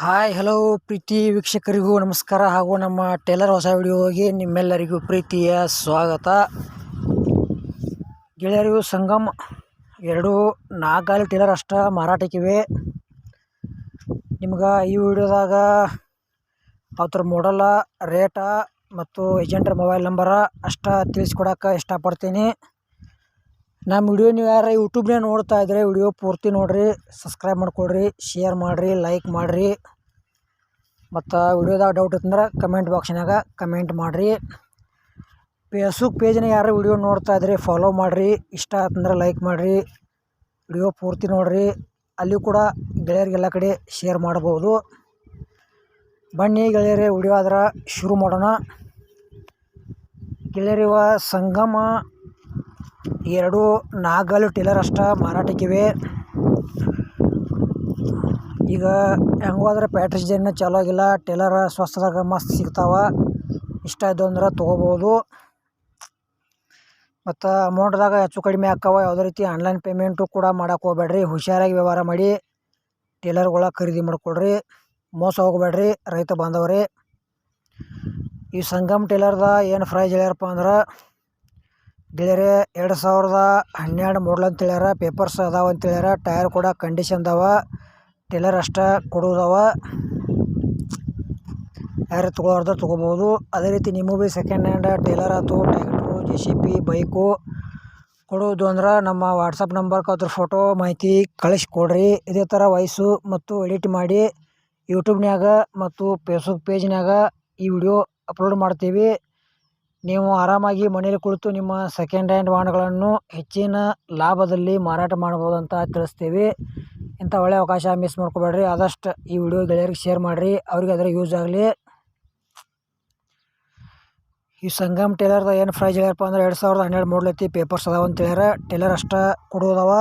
Hi hello ಪ್ರೀತಿ ವೀಕ್ಷಕರಿಗೂ ನಮಸ್ಕಾರ. ಹಾಗೂ ನಮ್ಮ ಟೇಲರ್ ಹೊಸ ವಿಡಿಯೋಗೆ ನಿಮ್ಮೆಲ್ಲರಿಗೂ ಪ್ರೀತಿಯ ಸ್ವಾಗತ. ಗೆಳೆಯರಿಗೂ ಸಂಗಮ್. ಎರಡು ನಾಲ್ಕಾಲು ಟೇಲರ್ ಅಷ್ಟ ಮಾರಾಟಕ್ಕಿವೆ. ನಿಮ್ಗೆ ಈ ವಿಡಿಯೋದಾಗ ಅವ್ರ ಮಾಡಲ ರೇಟ ಮತ್ತು ಏಜೆಂಟ್ರ ಮೊಬೈಲ್ ನಂಬರ ಅಷ್ಟ ತಿಳಿಸ್ಕೊಡಕ್ಕೆ ಇಷ್ಟಪಡ್ತೀನಿ. ನಮ್ಮ ವಿಡಿಯೋ ನೀವು ಯಾರು ಯೂಟ್ಯೂಬ್ನೇ ನೋಡ್ತಾ ಇದ್ರೆ ವಿಡಿಯೋ ಪೂರ್ತಿ ನೋಡಿರಿ ಸಬ್ಸ್ಕ್ರೈಬ್ ಮಾಡ್ಕೊಳ್ರಿ ಶೇರ್ ಮಾಡಿರಿ ಲೈಕ್ ಮಾಡಿರಿ. ಮತ್ತು ವಿಡಿಯೋದಾಗ ಡೌಟ್ ಇತ್ತಂದ್ರೆ ಕಮೆಂಟ್ ಬಾಕ್ಸ್ನಾಗ ಕಮೆಂಟ್ ಮಾಡಿರಿ. ಫೇಸ್ಬುಕ್ ಪೇಜ್ನ ಯಾರು ವಿಡಿಯೋ ನೋಡ್ತಾ ಇದ್ರಿ ಫಾಲೋ ಮಾಡಿರಿ, ಇಷ್ಟ ಆತಂದ್ರೆ ಲೈಕ್ ಮಾಡಿರಿ. ವಿಡಿಯೋ ಪೂರ್ತಿ ನೋಡಿರಿ ಅಲ್ಲಿ ಕೂಡ ಗೆಳೆಯರಿಗೆಲ್ಲ ಕಡೆ ಶೇರ್ ಮಾಡ್ಬೋದು. ಬನ್ನಿ ಗೆಳೆಯರೇ, ವಿಡಿಯೋ ಆದ್ರೆ ಶುರು ಮಾಡೋಣ. ಗೆಳೆಯರಿವ ಸಂಗಮ ಎರಡು ನಾಗಲ್ ಟೇಲರ್ ಅಷ್ಟ ಮಾರಾಟಕ್ಕಿವೆ. ಈಗ ಹೆಂಗೋ ಅಂದ್ರೆ ಪ್ಯಾಟ್ರಿ ಜನ ಚಾಲೂ ಆಗಿಲ್ಲ. ಟೇಲರ್ ಸ್ವಸ್ಥದಾಗ ಮಸ್ತ್ ಸಿಗ್ತಾವೆ. ಇಷ್ಟ ಇದ್ದು ಅಂದ್ರೆ ತೊಗೋಬೋದು. ಮತ್ತು ಅಮೌಂಟ್ದಾಗ ಹೆಚ್ಚು ಕಡಿಮೆ ಆಕ್ಕವ ಯಾವುದೇ ರೀತಿ ಆನ್ಲೈನ್ ಪೇಮೆಂಟು ಕೂಡ ಮಾಡೋಕೆ ಹೋಗ್ಬೇಡ್ರಿ. ಹುಷಾರಾಗಿ ವ್ಯವಹಾರ ಮಾಡಿ. ಟೇಲರ್ಗಳ ಖರೀದಿ ಮಾಡ್ಕೊಳ್ರಿ. ಮೋಸ ಹೋಗ್ಬೇಡ್ರಿ. ರೈತ ಬಾಂಧವರೇ. ಈ ಸಂಗಮ್ ಟೇಲರ್ದ ಏನು ಪ್ರೈಸ್ ಹೇಳ್ಯಾರಪ್ಪ ಅಂದ್ರೆ ಗೆಳೆಯರೆ, ಎರಡು ಸಾವಿರದ ಹನ್ನೆರಡು ಮಾಡಲ್ ಅಂತ ಹೇಳ್ಯಾರ ಪೇಪರ್ಸ್ ಅದಾವ ಅಂತ ಹೇಳ್ಯಾರ ಟೈರ್ ಕೂಡ ಕಂಡೀಷನ್ ಅದಾವ ಟೇಲರ್ ಅಷ್ಟೇ ಕೊಡೋದವ. ಯಾರು ತೊಗೊಳಾರ್ದ ತೊಗೋಬೋದು. ಅದೇ ರೀತಿ ನಿಮಗೂ ಭೀ ಸೆಕೆಂಡ್ ಹ್ಯಾಂಡ್ ಟೇಲರ್ ಆಯ್ತು tractor J C B bike ಕೊಡುವುದು ಅಂದ್ರೆ ನಮ್ಮ ವಾಟ್ಸಪ್ ನಂಬರ್ಗೆ ಅದ್ರ ಫೋಟೋ ಮಾಹಿತಿ ಕಳಿಸ್ಕೊಡ್ರಿ. ಇದೇ ಥರ ವಯಸ್ಸು ಮತ್ತು ಎಡಿಟ್ ಮಾಡಿ ಯೂಟ್ಯೂಬ್ನ್ಯಾಗ ಮತ್ತು ಫೇಸ್ಬುಕ್ ಪೇಜ್ನ್ಯಾಗ ಈ ವಿಡಿಯೋ ಅಪ್ಲೋಡ್ ಮಾಡ್ತೀವಿ. ನೀವು ಆರಾಮಾಗಿ ಮನೆಯಲ್ಲಿ ಕುಳಿತು ನಿಮ್ಮ ಸೆಕೆಂಡ್ ಹ್ಯಾಂಡ್ ವಾಹನಗಳನ್ನು ಹೆಚ್ಚಿನ ಲಾಭದಲ್ಲಿ ಮಾರಾಟ ಮಾಡ್ಬೋದು ಅಂತ ತಿಳಿಸ್ತೀವಿ. ಇಂಥ ಒಳ್ಳೆಯ ಅವಕಾಶ ಮಿಸ್ ಮಾಡ್ಕೋಬೇಡ್ರಿ. ಆದಷ್ಟು ಈ ವಿಡಿಯೋ ಗೆಳೆಯರಿಗೆ ಶೇರ್ ಮಾಡಿರಿ. ಅವ್ರಿಗೆ ಅದರ ಯೂಸ್ ಆಗಲಿ. ಈ ಸಂಗಮ್ ಟೇಲರ್ದ ಏನು ಪ್ರೈಸ್ ಹೇಳ್ಯಪ್ಪ ಅಂದ್ರೆ ಎರಡು ಸಾವಿರದ ಹನ್ನೆರಡು ಐತಿ. ಪೇಪರ್ಸ್ ಅದಾವ ಅಂತ ಹೇಳ್ಯಾರ. ಟೇಲರ್ ಅಷ್ಟೇ ಕೊಡೋದವ.